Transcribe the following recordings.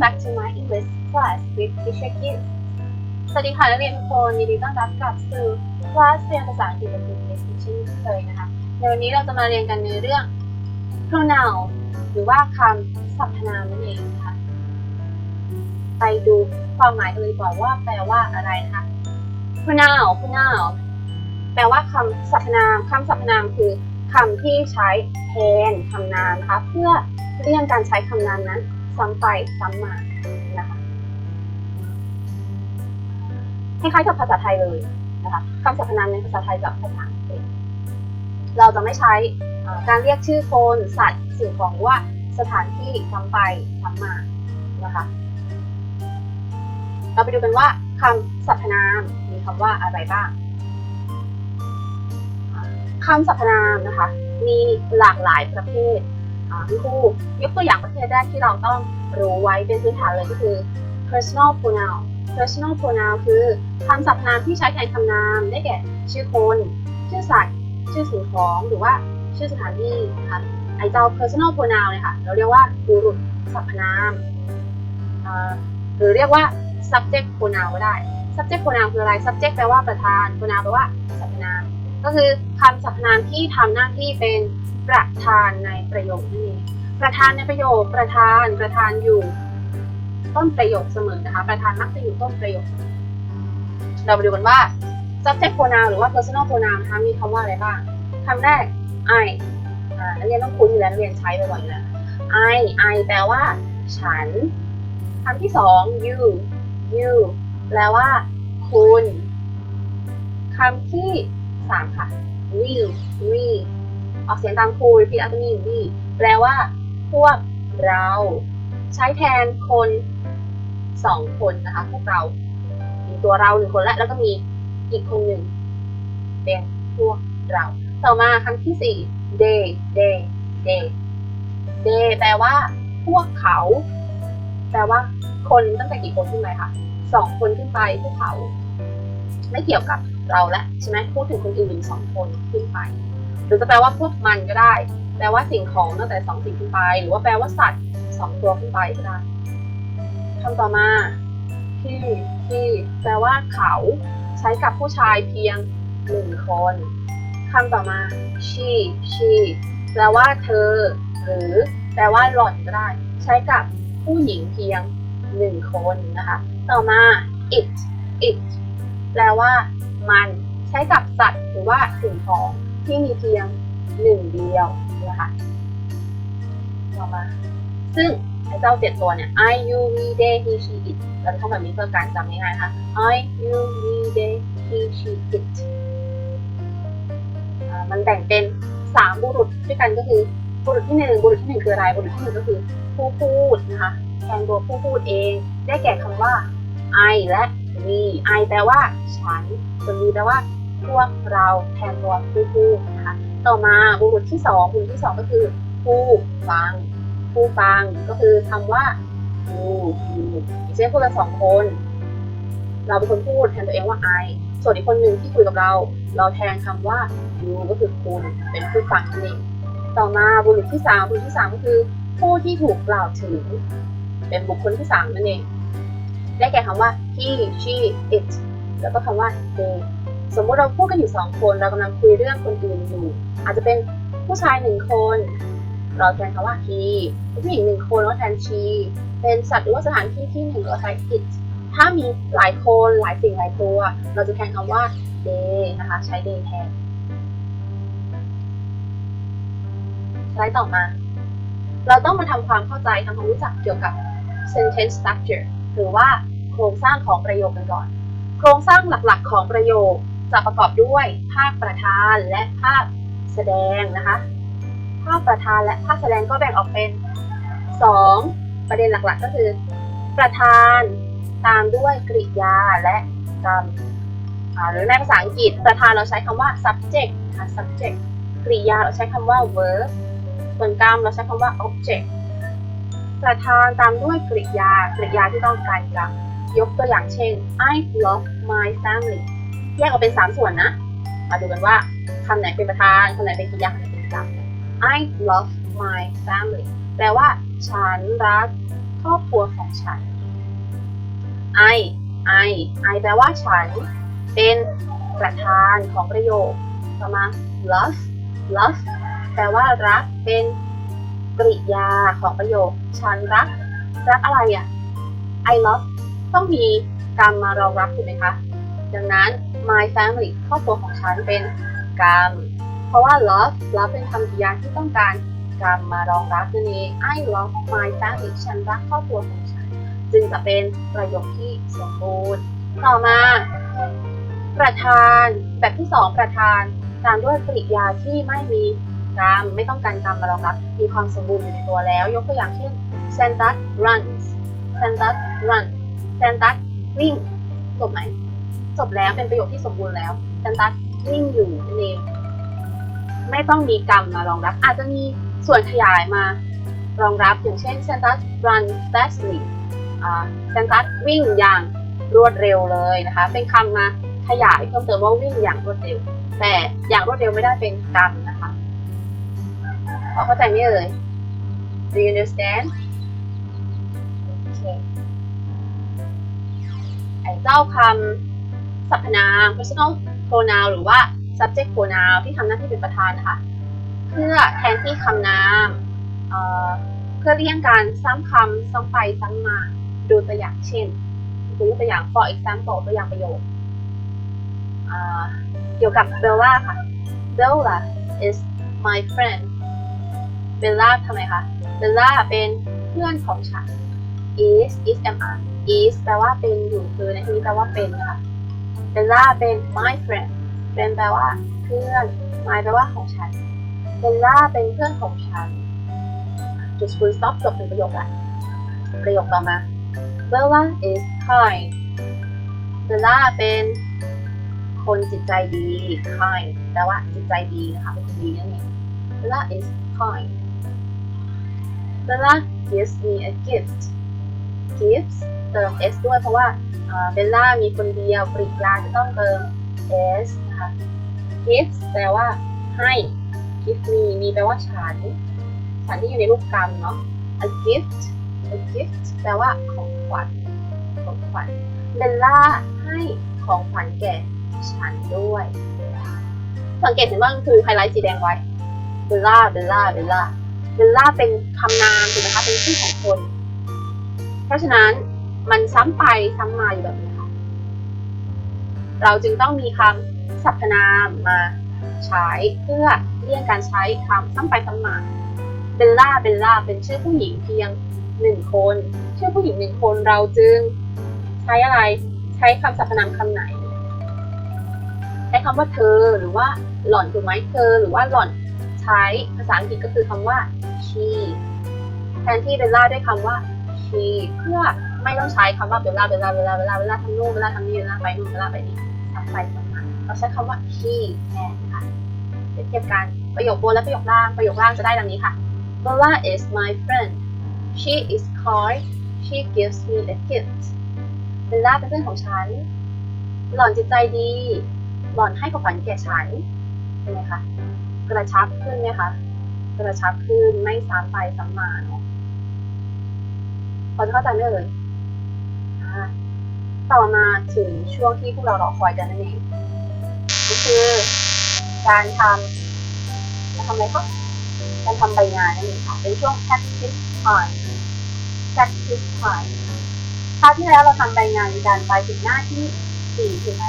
back to my English class with Teacher Kim สวัสดีค่ะนักเรียนทุกคนยินดีต้อนรับกลับสู่คลาสเรียนภาษาอังกฤษกับคุณเอสเช่นเคยนะคะในวันนี้เราจะมาเรียนกันในเรื่อง pronoun หรือว่าคำสรรพนามนั่นเองนะคะไปดูความหมายกันเลยดีกว่าว่าแปลว่าอะไรนะคะ pronoun pronoun แปลว่าคำสรรพนามคำสรรพนามคือคำที่ใช้แทนคำนามนะคะเพื่อเลี่ยงการใช้คำนามนั้น ซ้ำไปซ้ำมานะคะคล้ายๆกับภาษาไทยเลยนะคะคำสรรพนามในภาษาไทยกับภาษาอังกฤษเราจะไม่ใช้การเรียกชื่อคนสัตว์สิ่งของว่าสถานที่ซ้ำไปซ้ำมานะคะเราไปดูกันว่าคำสรรพนามมีคำว่าอะไรบ้างคำสรรพนามนะคะ มีหลากหลายประเภท พี่ครูยกตัวอย่างประเภทแรกที่เราต้องรู้ไว้เป็นพื้นฐานเลยก็คือ personal pronoun personal pronoun คือคำสรรพนามที่ใช้แทนคำนามได้แก่ ชื่อคน ชื่อสัตว์ ชื่อสิ่งของหรือว่าชื่อสถานที่นะคะไอเจ้า personal pronoun เนี่ยค่ะเราเรียกว่าบุรุษสรรพนามหรือเรียกว่า subject pronoun ก็ได้ subject pronoun คืออะไร subject แปลว่าประธาน pronoun แปลว่าสรรพนาม ก็คือคำสรรพนามที่ทำหน้าที่เป็นประธานในประโยคนั่นเองประธานในประโยคประธานประธานอยู่ต้นประโยคเสมอนะคะ ประธานมักจะอยู่ต้นประโยค เรามาดูกันว่า subject pronoun หรือว่า personal pronoun นะคะมีคำว่าอะไรบ้างคำแรก I อ่านักเรียนต้องคุ้นอยู่แล้วนักเรียนใช้บ่อยๆอยู่แล้ว I I แปลว่า ฉันคำที่สอง you you แปลว่า คุณคำที่ สามค่ะ we we ออกเสียงตามครู repeat after me we แปลว่า พวกเรา ใช้แทนคนสองคนนะคะ พวกเรา มีตัวเราหนึ่งคนและแล้วก็มีอีกคนหนึ่ง เป็นพวกเรา ต่อมาคำที่สี่ they they they they แปลว่า พวกเขา แปลว่า คนตั้งแต่กี่คนขึ้นไปคะสองคนขึ้นไปพวกเขา ไม่เกี่ยวกับ เราและใช่ไหมพูดถึงคนอื่นสองคนขึ้นไป หรือจะแปลว่าพวกมันก็ได้ แปลว่าสิ่งของตั้งแต่สองสิ่งขึ้นไป หรือว่าแปลว่าสัตว์สองตัวขึ้นไปก็ได้คำต่อมาที่ที่แปลว่าเขาใช้กับผู้ชายเพียงหนึ่งคนคำต่อมา she she แปลว่าเธอ หรือแปลว่าหล่อนก็ได้ ใช้กับผู้หญิงเพียงหนึ่งคนนะคะ ต่อมา it it แปลว่า มันใช้กับสัตว์หรือว่าสิ่งของที่มีเพียงหนึ่งเดียวนะคะต่อมา ซึ่งไอ้เจ้าเจ็ดตัวเนี่ย I U V they he she it เราท่องแบบนี้เพื่อการจำง่ายๆนะคะ I U V they he she it มันแบ่งเป็นสามบุรุษด้วยกันก็คือบุรุษที่หนึ่งบุรุษที่หนึ่งคืออะไร บุรุษที่หนึ่งก็คือผู้พูดนะคะแทนตัวผู้พูดเอง ได้แก่คำว่า I และ we I แปลว่าฉันส่วน we แปลว่าพวกเราแทนตัวผู้พูดนะคะต่อมาบุรุษที่สองบุรุษที่สองก็คือ ผู้ฟัง ผู้ฟังก็คือคำว่า you you อย่างเช่นพูดกันสองคน เราเป็นคนพูดแทนตัวเองว่า I ส่วนอีกคนหนึ่งที่คุยกับเรา เราแทนคำว่า you ก็คือคุณเป็นผู้ฟังนั่นเองต่อมาบุรุษที่สามบุรุษที่สามก็คือ ผู้ที่ถูกกล่าวถึง เป็นบุคคลที่สามนั่นเอง ได้แก่คำว่า he she it แล้วก็คำว่า they สมมุติเราพูดกันอยู่สองคน เรากำลังคุยเรื่องคนอื่นอยู่ อาจจะเป็นผู้ชายหนึ่งคน เราแทนคำว่า he ผู้หญิงหนึ่งคนเราแทน she เป็นสัตว์หรือว่าสถานที่ที่หนึ่งเราแทน it ถ้ามีหลายคนหลายสิ่งหลายตัว เราจะแทนคำว่า they นะคะ ใช้ they แทนสไลด์ต่อมา เราต้องมาทำความเข้าใจทำความรู้จักเกี่ยวกับ sentence structure หรือว่า โครงสร้างของประโยคกันก่อน โครงสร้างหลักๆของประโยคจะประกอบด้วยภาคประธานและภาคแสดงนะคะ ภาคประธานและภาคแสดงก็แบ่งออกเป็น 2 ประเด็นหลักๆก็คือ ประธานตามด้วยกริยาและกรรมอ่าหรือในภาษาอังกฤษประธานเราใช้คำว่า subject ค่ะ subject กริยาเราใช้คำว่า verb ส่วนกรรมเราใช้คำว่า object ประธานตามด้วยกริยากริยาที่ต้องการกรรม ยกตัวอย่างเช่น I love my family แยกออกเป็น 3 ส่วนนะ มาดูกันว่าคำไหนเป็นประธานคำไหนเป็นกริยาคำไหนเป็นกรรม I love my family แปลว่า ฉันรักครอบครัวของฉัน I I I แปลว่าฉัน เป็นประธานของประโยคต่อมา love love แปลว่ารักเป็นกริยาของประโยค ฉันรัก รักอะไรอะ I love ต้องมีกรรมมารองรับถูกไหมคะ ดังนั้น my family ครอบครัวของฉันเป็นกรรม เพราะว่า love love เป็นคำกริยาที่ต้องการกรรมมารองรับนั่นเอง I love my family ฉันรักครอบครัวของฉัน จึงจะเป็นประโยคที่สมบูรณ์ ต่อมา ประธาน แบบที่สองประธานตามด้วยกริยาที่ไม่มีกรรมไม่ต้องการกรรมมารองรับ มีความสมบูรณ์อยู่ในตัวแล้ว ยกตัวอย่างเช่น Santa runs Santa run Santa วิ่งจบไหมจบแล้วเป็นประโยคที่สมบูรณ์แล้ว Santa วิ่งอยู่นั่นเองไม่ต้องมีกรรมมารองรับ อาจจะมีส่วนขยายมารองรับอย่างเช่น Santa run fastly อ่า Santa วิ่งอย่างรวดเร็วเลยนะคะ เป็นคำมาขยายเพิ่มเติมว่าวิ่งอย่างรวดเร็ว แต่อย่างรวดเร็วไม่ได้เป็นกรรมนะคะเข้าใจไหมเอ่ย Do you understand ไอ้เจ้าคำสรรพนาม personal pronoun หรือว่า subject pronoun ที่ทำหน้าที่เป็นประธานนะคะเพื่อแทนที่คำนามเเพื่อเลี่ยงการซ้ำคำซ้ำไปซ้ำมาดูตัวอย่างเช่นดูตัวอย่าง for example ตัวอย่างประโยคเกี่ยวกับเบลล่าค่ะ Bella is my friend เบลล่าทำไมคะ เบลล่าเป็นเพื่อนของฉัน is is am I is แปลว่าเป็นอยู่คือในที่นี้แปลว่าเป็นนะคะเบลล่าเป็น my friend เป็นแปลว่าเพื่อน my แปลว่าของฉันเบลล่าเป็นเพื่อนของฉัน จุด full stop จบเป็นประโยคละประโยคต่อมา Bella is kind เบลล่าเป็นคนจิตใจดี kind แปลว่าจิตใจดีนะคะเป็นคนดีนั่นเอง Bella is kind Bella gives me a gift gives เติม s ด้วยเพราะว่าเบลล่ามีคนเดียวปริยาจะต้องเติม s นะคะ gift แปลว่าให้ gift me มีแปลว่าฉัน ฉันที่อยู่ในรูปกรรมเนาะ a gift a gift แปลว่าของขวัญ ของขวัญ เบลล่าให้ของขวัญแก่ฉันด้วย สังเกตเห็นว่าคือไฮไลท์สีแดงไว้ เบลล่า เบลล่า เบลล่า เบลล่าเป็นคำนามถูกไหมคะ เป็นชื่อของคน เพราะฉะนั้นมันซ้ำไปซ้ำมาอยู่แบบนี้ค่ะ เราจึงต้องมีคำสรรพนามมาใช้เพื่อเลี่ยงการใช้คำซ้ำไปซ้ำมาเบลล่าเบลล่าเป็นชื่อผู้หญิงเพียงหนึ่งคน ชื่อผู้หญิงหนึ่งคนเราจึงใช้อะไรใช้คำสรรพนามคำไหน ใช้คำว่าเธอหรือว่าหล่อนถูกไหมเธอ หรือว่าหล่อนใช้ภาษาอังกฤษก็คือคำว่า she แทนที่เบลล่าด้วยคำว่า she เพื่อไม่ต้องใช้คำว่าเบลล่าเบลล่าเบลล่าเบลล่าเบลล่าทำนู่นเบลล่าทำนี่เบลล่าไปนู่นเบลล่าไปนี่ทำไปทำมาเราใช้คำว่า he แทนค่ะเปรียบเทียบกันประโยคบนและประโยคล่างประโยคล่างจะได้ดังนี้ค่ะ Bella is my friend she is kind she gives me a gift เบลล่าเป็นเพื่อนของฉัน หล่อนจิตใจดี หล่อนให้ของขวัญแก่ฉันเป็นไงคะกระชับขึ้นไหมคะกระชับขึ้นไม่ซ้ำไปซ้ำมาเนาะ อจะเข้าใจไหมเอ่ยต่อมาถึงช่วงที่พวกเรารอคอยกันนั่นเองก็คือการทำจะทำอะไรคะการทำใบงานนั่นเองค่ะเป็นช่วง practice time practice time คราวที่แล้วเราทำใบงานกันไปถึงหน้าที่สี่ถูกไหม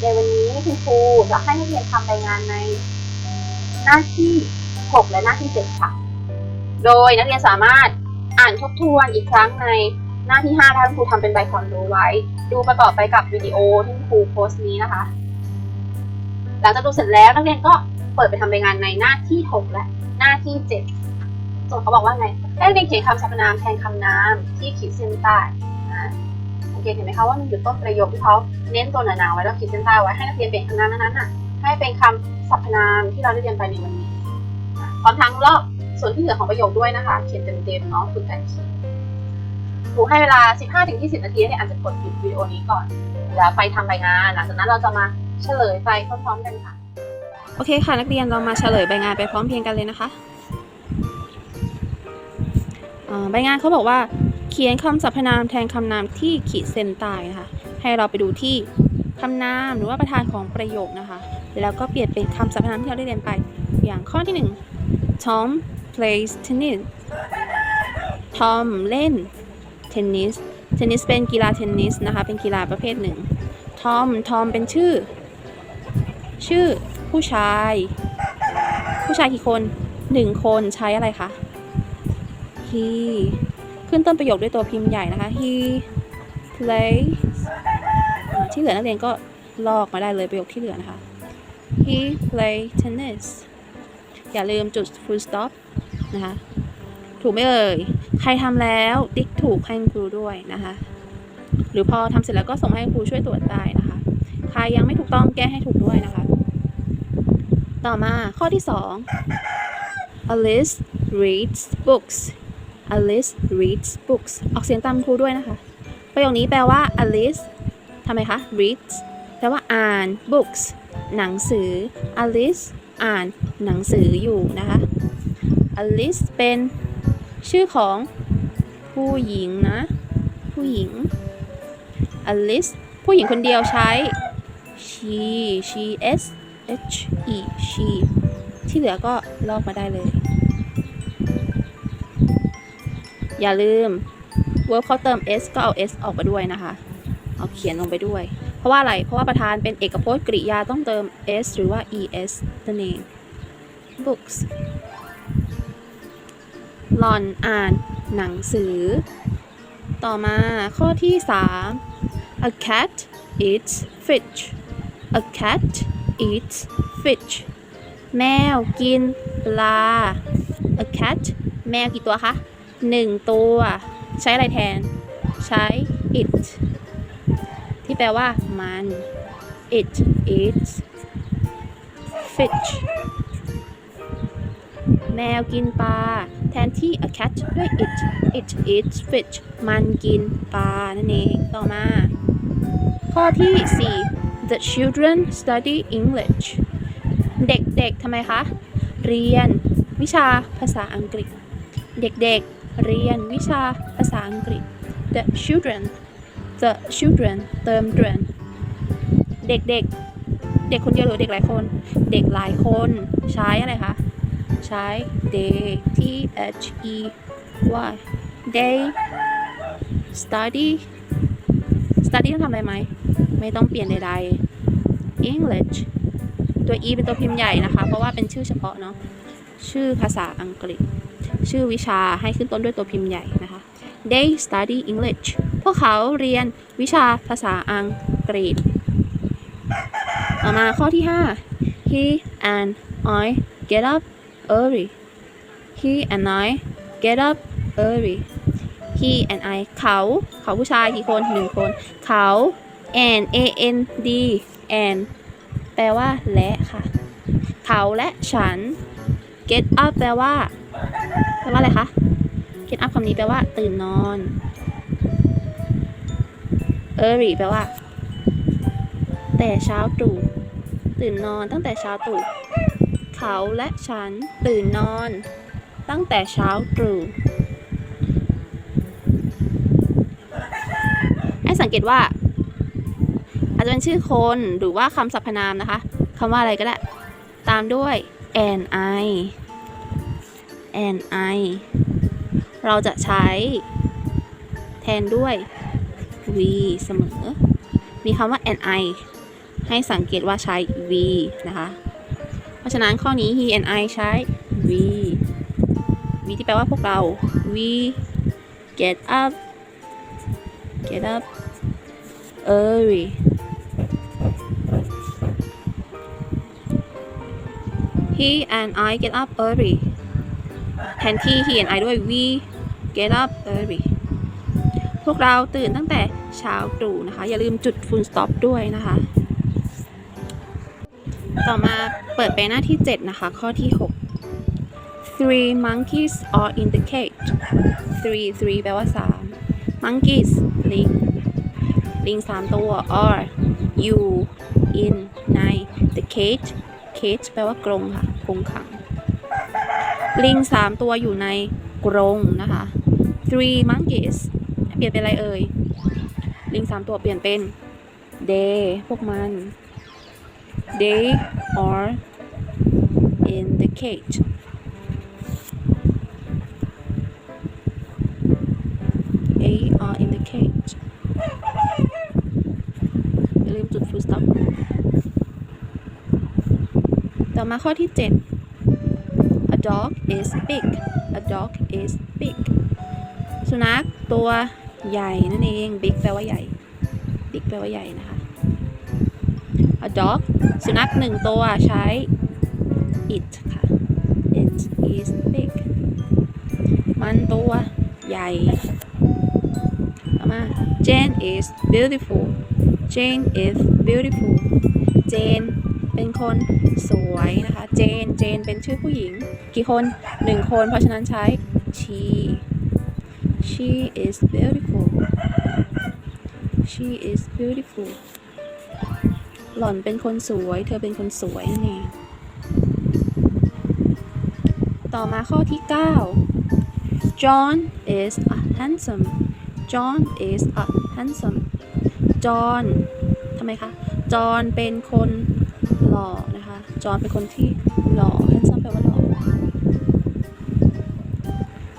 ในวันนี้คุณครูจะให้นักเรียนทำใบงานในหน้าที่ 6 และหน้าที่ 7 ค่ะ โดยนักเรียนสามารถ อ่านทบทวนอีกครั้งในหน้าที่ 5 ถ้าคุณครูทำเป็นใบความรู้ไว้ ดูประกอบไปกับวิดีโอที่คุณครูโพสต์นี้นะคะ หลังจากดูเสร็จแล้วนักเรียนก็เปิดไปทำใบงานในหน้าที่ 6 และหน้าที่ 7 ส่วนเขาบอกว่าไงให้นักเรียนเขียนคำสรรพนามแทนคำนามที่ขีดเส้นใต้สังเกตเห็นไหมคะว่ามันอยู่ต้นประโยคที่เขาเน้นตัวหนาๆไว้แล้วขีดเส้นใต้ไว้ให้นักเรียนเปลี่ยนคำนามนั้นๆน่ะให้เป็นคำสรรพนามที่เราได้เรียนไปในวันนี้พร้อมทั้งลอก ส่วนที่เหลือของประโยคด้วยนะคะ เขียนเต็มๆเนาะฝึกการเขียนครูให้เวลา 15-20 นาทีให้อาจจะกดหยุดวิดีโอนี้ก่อนแล้วไปทำรายงานหลังจากนั้นเราจะมาเฉลยไปพร้อมๆกันค่ะ โอเคค่ะ นักเรียนเรามาเฉลยใบงานไปพร้อมเพรียงกันเลยนะคะใบงานเขาบอกว่าเขียนคำสรรพนามแทนคำนามที่ขีดเส้นใต้นะคะ ให้เราไปดูที่คำนามหรือว่าประธานของประโยคนะคะ แล้วก็เปลี่ยนเป็นคำสรรพนามที่เราได้เรียนไป อย่างข้อที่1 Tom plays tennis Tom เล่นเทนนิส เทนนิสเป็นกีฬาเทนนิสนะคะ เป็นกีฬาประเภทหนึ่ง ทอม ทอมเป็นชื่อ ชื่อผู้ชาย ผู้ชายกี่คนหนึ่งคนใช้อะไรคะ he ขึ้นต้นประโยคด้วยตัวพิมพ์ใหญ่นะคะ he plays ที่เหลือนักเรียนก็ลอกมาได้เลยประโยคที่เหลือนะคะ he play tennis อย่าลืมจุด full stop นะคะ ถูกไหมเอ่ย ใครทำแล้วติ๊กถูกให้คุณครูด้วยนะคะ หรือพอทำเสร็จแล้วก็ส่งให้ครูช่วยตรวจได้นะคะ ใครยังไม่ถูกต้องแก้ให้ถูกด้วยนะคะ ต่อมาข้อที่ 2 Alice reads books Alice reads books ออกเสียงตามครูด้วยนะคะ ประโยคนี้แปลว่า Alice ทำไมคะ reads แปลว่าอ่าน books หนังสือ Alice อ่าน หนังสืออยู่นะคะ Alice เป็นชื่อของผู้หญิงนะ ผู้หญิง Alice ผู้หญิงคนเดียวใช้ she she s h e she ที่เหลือก็ลอกมาได้เลย อย่าลืม verb เขาเติม s ก็เอา s ออกมาด้วยนะคะ เอาเขียนลงไปด้วย เพราะว่าอะไร เพราะว่าประธานเป็นเอกพจน์กริยาต้องเติม s หรือว่า es นั่นเอง books หลอนอ่านหนังสือ ต่อมาข้อที่ 3 a cat eats fish a cat eats fish แมวกินปลา a cat แมวกี่ตัวคะหนึ่งตัว ใช้อะไรแทน ใช้ it ที่แปลว่ามัน it eats fish แมวกินปลา แทนที่ a cat ด้วย it it eats fish มันกินปลา นั่นเอง ต่อมา ข้อที่ 4 the children study English เด็กๆทำไมคะ เรียนวิชาภาษาอังกฤษ เด็กๆ เรียนวิชาภาษาอังกฤษ the children the children เติมเดือนเด็กๆ เด็กคนเดียวหรือเด็กหลายคน เด็กหลายคนใช้อะไรคะ ใช้ they t h e y they study study ต้องทำอะไรไหม ไม่ต้องเปลี่ยนใดๆ English ตัว e เป็นตัวพิมพ์ใหญ่นะคะ เพราะว่าเป็นชื่อเฉพาะเนาะ ชื่อภาษาอังกฤษ ชื่อวิชาให้ขึ้นต้นด้วยตัวพิมพ์ใหญ่นะคะ They study English พวกเขาเรียนวิชาภาษาอังกฤษ ต่อมาข้อที่ 5 He and I get up early He and I get up early He and I เขา เขาผู้ชายกี่คนหนึ่งคน เขา and a n d and แปลว่า และค่ะ เขาและฉัน get up แปลว่า แปลว่าอะไรคะ get up คำนี้แปลว่า ตื่นนอน early แปลว่า แต่เช้าตรู่ตื่นนอนตั้งแต่เช้าตรู่ เขาและฉันตื่นนอน ตั้งแต่เช้าตรู่ให้สังเกตว่า อาจจะเป็นชื่อคนหรือว่าคำสรรพนามนะคะคำว่าอะไรก็ได้ ตามด้วย and I and I เราจะใช้ แทนด้วย we เสมอ มีคำว่า and I ให้สังเกตว่าใช้ we นะคะ เพราะฉะนั้นข้อนี้ he and I ใช้ we we ที่แปลว่าพวกเรา we get up get up early he and I get up early แทนที่ he and I ด้วย we get up early พวกเราตื่นตั้งแต่เช้าตรู่นะคะ อย่าลืมจุด full stop ด้วยนะคะ ต่อมาเปิดไปหน้าที่ 7 นะคะ ข้อที่ 6 three monkeys are in the cage three three แปลว่า 3 monkeys ลิง ลิง 3 ตัว are you in ใน the cage cage แปลว่ากรงค่ะกรงขัง ลิง 3 ตัวอยู่ในกรงนะคะ three monkeys เปลี่ยนเป็นอะไรเอ่ย ลิงสามตัวเปลี่ยนเป็น they พวกมัน they are in the cage they are in the cage อย่าลืมจุด full stop ต่อมาข้อที่ 7 a dog is big a dog is big สุนัขตัวใหญ่นั่นเอง big แปลว่าใหญ่ big แปลว่าใหญ่นะคะ a dog สุนัขหนึ่งตัวใช้ it ค่ะ it is big มันตัวใหญ่มา Jane is beautiful Jane is beautiful Jane เป็นคนสวยนะคะ Jane Jane เป็นชื่อผู้หญิง กี่คนหนึ่งคน เพราะฉะนั้นใช้ she she is beautiful she is beautiful หล่อนเป็นคนสวย เธอเป็นคนสวยนั่นเองต่อมาข้อที่ 9 John is a handsome John is a handsome John ทำไมคะ John เป็นคนหล่อนะคะ John เป็นคนที่หล่อ handsome แปลว่าหล่อ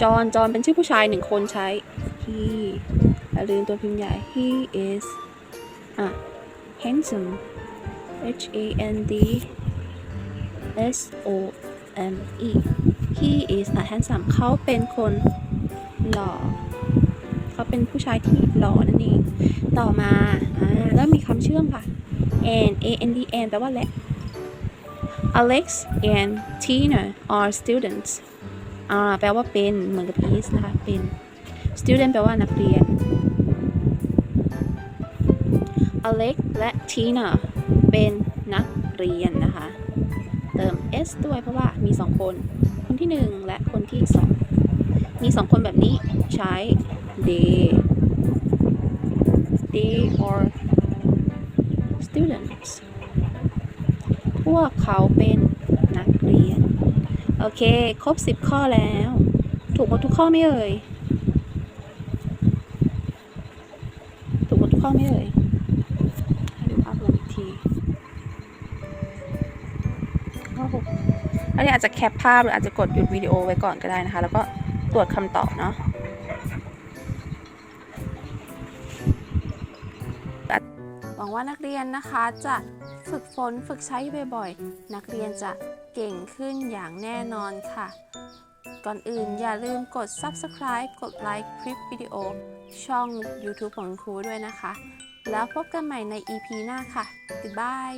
John John เป็นชื่อผู้ชายหนึ่งคนใช้ he อย่าลืมตัวพิมพ์ใหญ่ he is อะ handsome H A N D S O M E he is a handsome เขาเป็นคนหล่อ เขาเป็นผู้ชายที่หล่อนั่นเอง ต่อมาอ่าเริ่มมีคำเชื่อมค่ะ and A N D and แปลว่าและ Alex and Tina are students อ่าแปลว่าเป็น เหมือนกับ is นะคะ เป็น student แปลว่านักเรียน Alex และ Tina เป็นนักเรียนนะคะ เติม s ด้วยเพราะว่ามี 2 คน คนที่ 1 และคนที่ 2 มี 2 คนแบบนี้ใช้ they they are students พวกเขาเป็นนักเรียน โอเค ครบ 10 ข้อแล้ว ถูกหมดทุกข้อไม่เอ่ย ถูกหมดทุกข้อไม่เอ่ยให้ดูภาพรวมอีกที ข้อหกแล้วเนี่ยอาจจะแคปภาพหรืออาจจะกดหยุดวิดีโอไว้ก่อนก็ได้นะคะ แล้วก็ตรวจคำตอบเนาะหวังว่านักเรียนนะคะจะฝึกฝนฝึกใช้บ่อยๆ นักเรียนจะเก่งขึ้นอย่างแน่นอนค่ะ ก่อนอื่นอย่าลืมกด subscribe กดไลค์คลิปวิดีโอ ช่อง YouTube ของคุณครูด้วยนะคะ แล้วพบกันใหม่ใน EP หน้าค่ะ Goodbye